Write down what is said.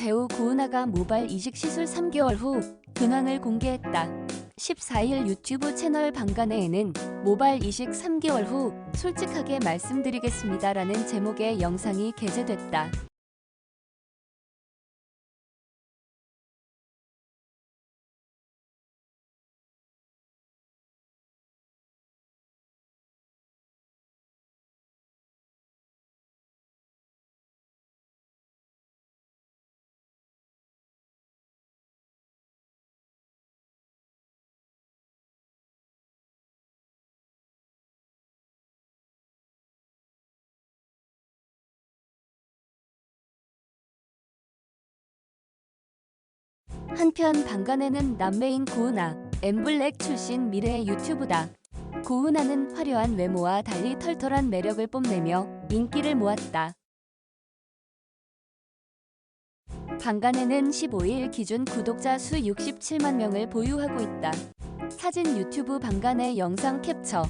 배우 고은아가 모발 이식 시술 3개월 후 근황을 공개했다. 14일 유튜브 채널 방간회에는 모발 이식 3개월 후 솔직하게 말씀드리겠습니다라는 제목의 영상이 게재됐다. 한편 방간에는 남매인 고은아, 엠블랙 출신 미래 유튜브다. 고은아는 화려한 외모와 달리 털털한 매력을 뽐내며 인기를 모았다. 방간에는 15일 기준 구독자 수 67만 명을 보유하고 있다. 사진 유튜브 방간의 영상 캡처